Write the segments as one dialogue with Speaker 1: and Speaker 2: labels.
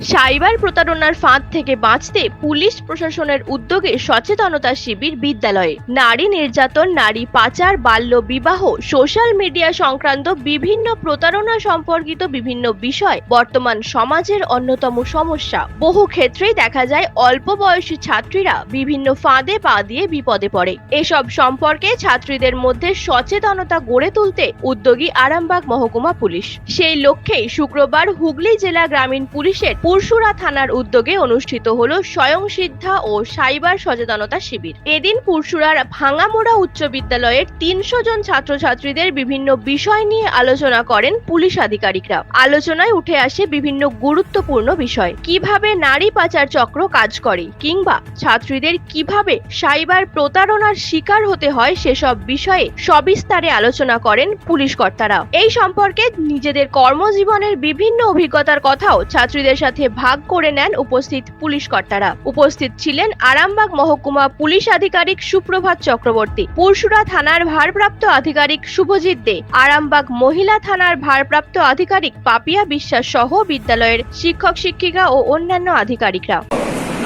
Speaker 1: Cyber প্রতারণার ফাঁদ থেকে বাঁচতে পুলিশ প্রশাসনের উদ্যোগে সচেতনতা শিবির বিদ্যালয়ে। নারী নির্যাতন, নারী পাচার, বাল্য বিবাহ, সোশ্যাল মিডিয়া সংক্রান্ত বিভিন্ন প্রতারণা সম্পর্কিত বিভিন্ন বিষয় বর্তমান সমাজের অন্যতম সমস্যা। বহু ক্ষেত্রেই দেখা যায় অল্প বয়সী ছাত্রীরা বিভিন্ন ফাঁদে পা দিয়ে বিপদে পড়ে। এসব সম্পর্কে ছাত্রীদের মধ্যে সচেতনতা গড়ে তুলতে উদ্যোগী আরামবাগ মহকুমা পুলিশ। সেই লক্ষ্যেই শুক্রবার হুগলি জেলা গ্রামীণ পুলিশের পুরসুরা থানার উদ্যোগে অনুষ্ঠিত হল স্বয়ংসিদ্ধা ও সাইবার সচেতনতা শিবির। এদিন পুরশুরার ভাঙামোড়া উচ্চ বিদ্যালয়ের তিনশো জন ছাত্রছাত্রীদের বিভিন্ন বিষয় নিয়ে আলোচনা করেন পুলিশ আধিকারিকরা। আলোচনায় উঠে আসে বিভিন্ন গুরুত্বপূর্ণ বিষয়। কীভাবে নারী পাচার চক্র কাজ করে কিংবা ছাত্রীদের কীভাবে সাইবার প্রতারণার শিকার হতে হয় সেসব বিষয়ে সবিস্তারে আলোচনা করেন পুলিশ কর্তারা এই সম্পর্কে নিজেদের কর্মজীবনের বিভিন্ন অভিজ্ঞতার কথাও ছাত্রীদের সাথে ভাগ করে নেন উপস্থিত পুলিশ কর্তারা। উপস্থিত ছিলেন আরামবাগ মহকুমা পুলিশ আধিকারিক সুপ্রভাত চক্রবর্তী পুরসুরা থানার ভারপ্রাপ্ত আধিকারিক শুভজিৎ দে, আরামবাগ মহিলা থানার ভারপ্রাপ্ত আধিকারিক পাপিয়া বিশ্বাস সহ বিদ্যালয়ের শিক্ষক, শিক্ষিকা ও অন্যান্য আধিকারিকরা।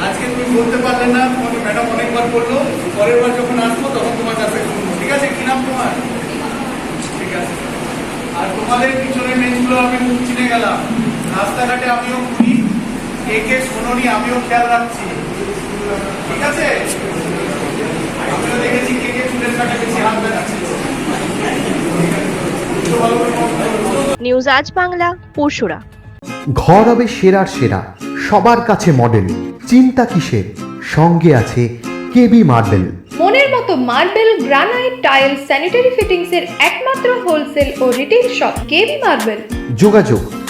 Speaker 2: আজকে তুমি বলতে পারলে না, তোমাকে ম্যাডাম অনেকবার বলল, পরের বার যখন আসব তখন তোমার কাছে ঠিক আছে? কি নাম তোমার? ঠিক আছে। আর তোমাদের পিছনের মেনগুলো আমি মুখ চিনে গেলাম। রাস্তাঘাটে আমিও ঘুরি। কে কে শোনি আমিও খেয়াল রাখছি। ঠিক আছে? আমিও দেখেছি কে কে চুলের কাটে বেশি হাত করো।
Speaker 1: নিউজ আজ বাংলা পুরসুরা
Speaker 3: ঘর হবে সেরার সেরা সবার কাছে মডেল চিন্তা কিসের? সঙ্গে আছে কেবি মার্বেল।
Speaker 4: মনের মতো marble granite tile sanitary fittings এর একমাত্র হোলসেল ও retail shop K B marble.
Speaker 3: যোগাযোগ